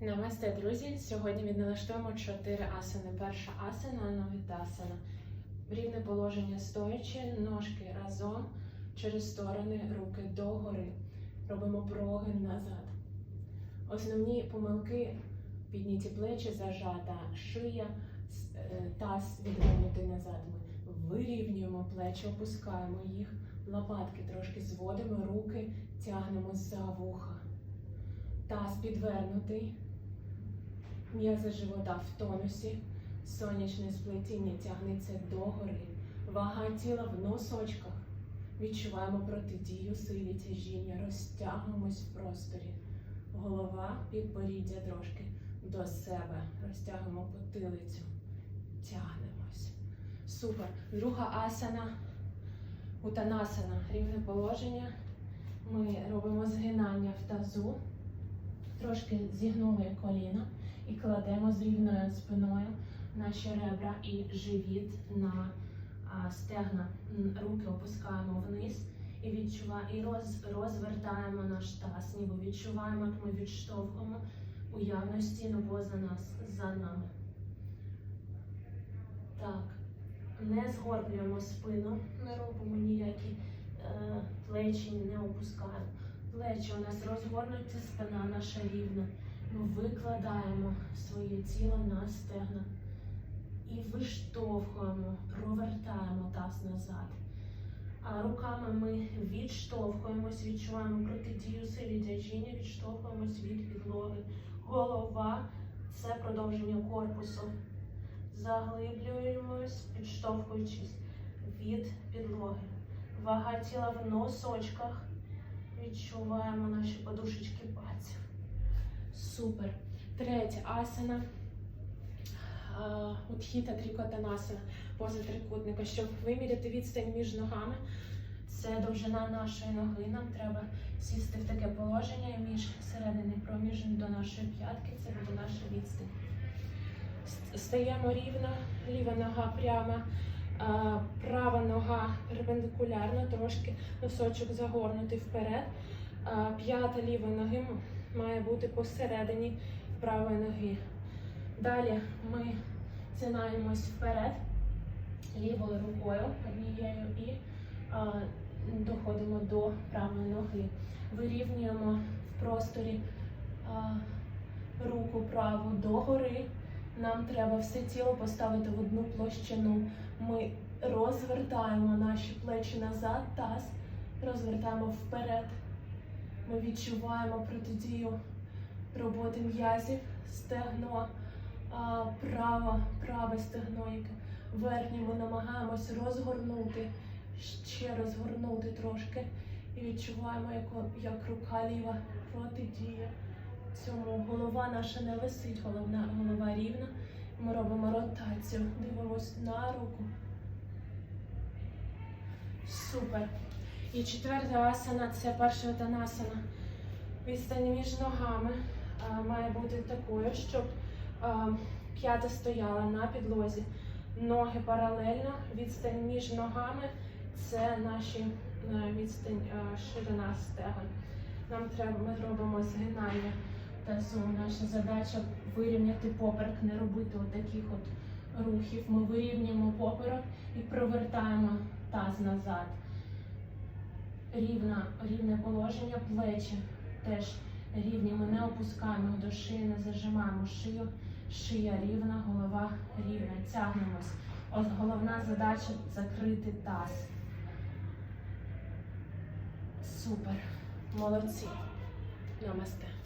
Намасте, друзі! Сьогодні відналаштуємо чотири асани. Перша асана навітасана. Рівне положення стоячи, ножки разом через сторони, руки догори. Робимо прогин назад. Основні помилки підняті плечі, зажата шия, е, таз відвернутий назад. Ми вирівнюємо плечі, опускаємо їх, лопатки трошки зводимо, руки тягнемо за вуха. Таз підвернутий. М'язи живота в тонусі, сонячне сплетіння тягнеться догори, вага тіла в носочках. Відчуваємо протидію силі тяжіння, розтягуємось в просторі. Голова, підборіддя трошки до себе. Розтягуємо потилицю. Тягнемось. Супер. Друга асана. Утанасана. Рівне положення. Ми робимо згинання в тазу. Трошки зігнули коліна і кладемо з рівною спиною наші ребра і живіт на стегна. Руки опускаємо вниз і відчуваємо, і роз, розвертаємо наш таз, ніби відчуваємо, як ми відштовхуємо уявну стіну поза нас за нами. Так. Не згорблюємо спину, не робимо ніякі е, плечі, не опускаємо. Плечі у нас розгорнуті, спина наша рівна. Ми викладаємо своє тіло на стегна і виштовхуємо, провертаємо таз назад. А руками ми відштовхуємось, відчуваємо протидію силі тяжіння, відштовхуємось від підлоги. Голова це продовження корпусу. Заглиблюємось, підштовхуючись від підлоги. Вага тіла в носочках. Відчуваємо наші подушечки пальців. Супер. Третя асана. Утхіта трикотанасана. Поза трикутника. Щоб виміряти відстань між ногами, це довжина нашої ноги. Нам треба сісти в таке положення між середини проміжень до нашої п'ятки. Це буде наша відстань. Стаємо рівно, ліва нога прямо, а, права нога перпендикулярно, трошки носочок загорнутий вперед. П'ята лівої ноги має бути посередині правої ноги. Далі ми згинаємось вперед лівою рукою однією і а, доходимо до правої ноги. Вирівнюємо в просторі а, руку праву догори. Нам треба все тіло поставити в одну площину. Ми розвертаємо наші плечі назад, таз, розвертаємо вперед. Ми відчуваємо протидію роботи м'язів, стегно, право, праве стегно, яке верхнє ми намагаємось розгорнути, ще розгорнути трошки. І відчуваємо, як, як рука ліва протидіє цьому. Голова наша не висить, головна голова рівна. Ми робимо ротацію, дивимось на руку. Супер. І четверта асана це перша танасана. Відстань між ногами має бути такою, щоб п'ята стояла на підлозі. Ноги паралельно, відстань між ногами це наші відстань ширина стегон. Нам треба, ми робимо згинання тазу. Наша задача вирівняти поперек, не робити отаких от рухів. Ми вирівнюємо поперек і провертаємо таз назад. Рівна, рівне положення, плечі теж рівні. Ми не опускаємо до шиї, не зажимаємо шию. Шия рівна, голова рівна. Тягнемось. Ось головна задача закрити таз. Супер. Молодці. Намасте.